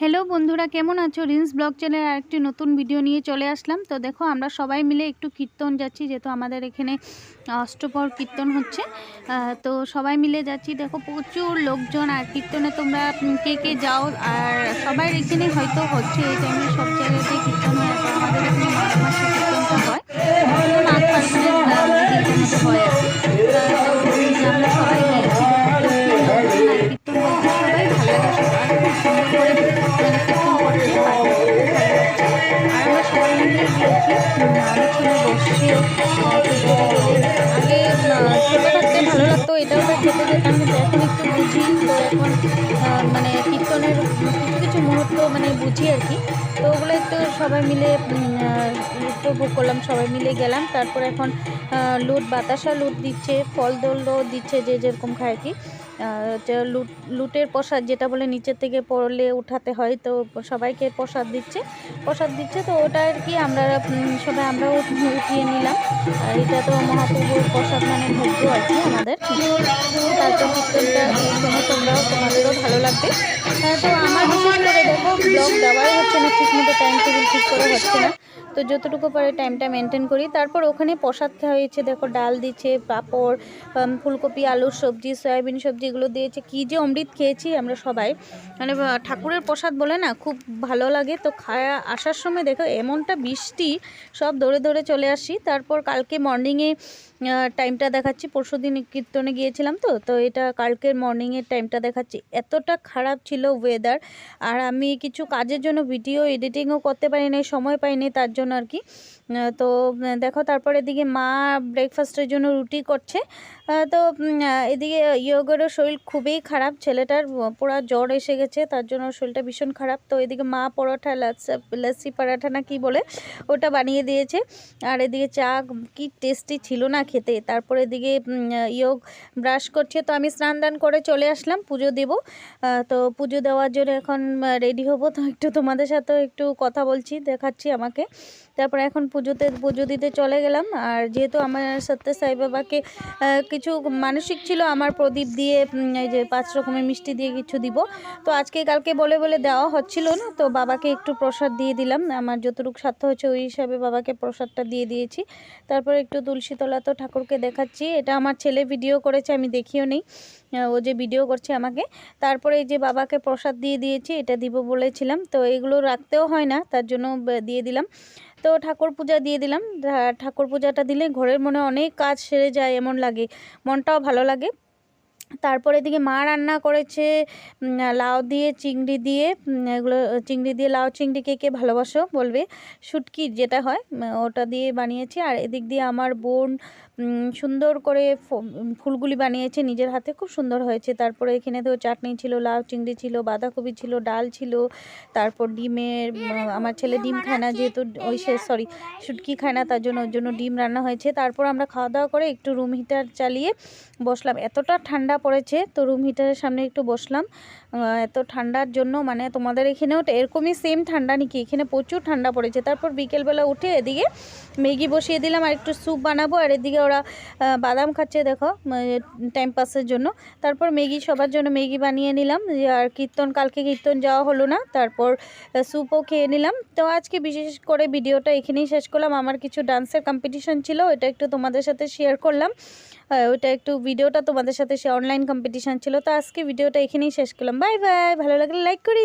Hello বন্ধুরা, কেমন আছো? রিন্স ব্লগ চ্যানেল আরেকটি নতুন ভিডিও নিয়ে চলে আসলাম। তো দেখো, আমরা সবাই মিলে একটু কীর্তন যাচ্ছি, যেহেতু আমাদের এখানে অষ্টপর কীর্তন হচ্ছে। তো সবাই মিলে যাচ্ছি। দেখো, প্রচুর লোকজন, আর কীর্তনে তোমরা কে কে যাও, আর সবাই এখানে হয়তো হচ্ছে এই টাইমে সব জায়গাতে কীর্তন হয়। আমাদের এখানে আগে ছোটো থাকতে ভালো লাগতো এটাও তো খেতে যেতাম কিন্তু এখন একটু বুঝি তো এখন মানে কীর্তনের কিছু কিছু মুহূর্ত মানে বুঝি আর কি। তো ওগুলো একটু সবাই মিলে উপভোগ করলাম সবাই মিলে গেলাম তারপর এখন লুট বাতাসা লুট দিচ্ছে ফল দলও দিচ্ছে যে যেরকম খায় কি। আহ, যে লুট লুটের প্রসাদ যেটা বলে নিচের থেকে পড়লে উঠাতে হয় তো সবাইকে প্রসাদ দিচ্ছে। প্রসাদ দিচ্ছে তো ওটা আর কি আমরা সবাই আমরাও উঠিয়ে নিলাম। আর এটা তো মহাপ্রভুর প্রসাদ মানে ভোগ্য আর কি আমাদের। তোমরাও তোমাদেরও ভালো লাগবে। আহ, তো আমার দেখো ব্লগ দেওয়াই হচ্ছে না ঠিক মতো টাইম টেবিল ঠিক করে হচ্ছে না। তো যতটুকু পারে টাইমটা মেনটেন করি। তারপর ওখানে প্রসাদ খাওয়া হয়েছে, দেখো ডাল দিচ্ছে, পাঁপড় ফুলকপি, আলুর সবজি, সয়াবিন সবজি এগুলো দিয়েছে। কী যে অমৃত খেয়েছি আমরা সবাই। মানে ঠাকুরের প্রসাদ বলে না, খুব ভালো লাগে। তো খায়া, আসার সময় দেখো এমনটা বৃষ্টি, সব দৌড়ে দৌড়ে চলে আসি। তারপর কালকে মর্নিংয়ে টাইমটা দেখাচ্ছি। পরশু দিন কীর্তনে গিয়েছিলাম তো তো এটা কালকের মর্নিংয়ের টাইমটা দেখাচ্ছি। এতটা খারাপ ছিল ওয়েদার আর আমি কিছু কাজের জন্য ভিডিও এডিটিংও করতে পারিনি, সময় পাইনি, তার জন্য আর কি। তো দেখো তারপর এদিকে মা ব্রেকফাস্টের জন্য রুটি করছে। তো এদিকে ইয়োগেরও শরীর খুবই খারাপ। ছেলেটার পুরো জ্বর এসে গেছে, তার জন্য শরীরটা ভীষণ খারাপ। তো এদিকে মা লাচ্ছা লস্যি পরাঠা না কি বলে, ওটা বানিয়ে দিয়েছে। আর এদিকে চা কি টেস্টি ছিল না খেতে। তারপর এদিকে ইয়োগ ব্রাশ করছে। তো আমি স্নান দান করে চলে আসলাম, পুজো দেব। তো পুজো দেওয়ার জন্য এখন রেডি হব। তো একটু তোমাদের সাথেও একটু কথা বলছি, দেখাচ্ছি আমাকে। তারপরে এখন পুজোতে, পুজো দিতে চলে গেলাম। আর যেহেতু আমার সত্য সাই বাবাকে কিছু মানসিক ছিল, আমার প্রদীপ দিয়ে এই যে পাঁচ রকমের মিষ্টি দিয়ে কিছু দিব। তো আজকে কালকে বলে বলে দেওয়া হচ্ছিল না। তো বাবাকে একটু প্রসাদ দিয়ে দিলাম। আমার যতটুকু সাধ্য হচ্ছে ওই হিসাবে বাবাকে প্রসাদটা দিয়ে দিয়েছি। তারপরে একটু তুলসী তলা তো ঠাকুরকে দেখাচ্ছি। এটা আমার ছেলে ভিডিও করেছে, আমি দেখিও নেই। ও যে ভিডিও করছে আমাকে, তারপরে এই যে বাবাকে প্রসাদ দিয়ে দিয়েছি, এটা দিব বলেছিলাম, তো এগুলো রাখতেও হয় না, তার জন্য দিয়ে দিলাম। তো ঠাকুর পূজা দিয়ে দিলাম ঠাকুর পূজাটা দিলে ঘরের মনে অনেক কাজ সেরে যায়, এমন লাগে, মনটাও ভালো লাগে। তারপরে এদিকে মা রান্না করেছে লাউ দিয়ে, চিংড়ি দিয়ে এগুলো, চিংড়ি দিয়ে লাউ, চিংড়ি কে কে ভালোবাসো বলবে, শুটকি যেটা হয় ওটা দিয়ে বানিয়েছি, আর এদিক দিয়ে আমার বোন সুন্দর করে ফুলগুলি বানিয়েছে নিজের হাতে, খুব সুন্দর হয়েছে। তারপরে এখানে তো চাটনি ছিল, লাউ, চিংড়ি ছিল, বাঁধাকপি ছিল, ডাল ছিল, তারপর ডিমের আমার ছেলে ডিম খায় না যেহেতু ওই সে সরি শুটকি খায় না, তার জন্য ওর জন্য ডিম রান্না হয়েছে। তারপর আমরা খাওয়া দাওয়া করে একটু রুম হিটার চালিয়ে বসলাম। এতটা ঠান্ডা পড়েছে, তো রুম হিটারের সামনে একটু বসলাম। এত ঠান্ডার জন্য মানে তোমাদের এখানেও এরকমই সেম ঠান্ডা নাকি? এখানে প্রচুর ঠান্ডা পড়েছে। তারপর বিকেলবেলা উঠে এদিকে ম্যাগি বসিয়ে দিলাম, আর একটু স্যুপ বানাবো, আর এদিকে ওরা আহ, বাদাম খাচ্ছে দেখো টাইম পাসের জন্য। তারপর ম্যাগি সবার জন্য ম্যাগি বানিয়ে নিলাম। আর কীর্তন কালকে কীর্তন যাওয়া হলো না তারপর স্যুপও খেয়ে নিলাম। তো আজকে বিশেষ করে ভিডিওটা এখানেই শেষ করলাম। আমার কিছু ডান্সের কম্পিটিশন ছিল ওটা একটু তোমাদের সাথে শেয়ার করলাম। ওইটা একটু ভিডিওটা তোমাদের সাথে সে অনলাইন কম্পিটিশান ছিল। তো আজকে ভিডিওটা এখানেই শেষ করলাম। বাই বাই ভালো লাগলে লাইক করি।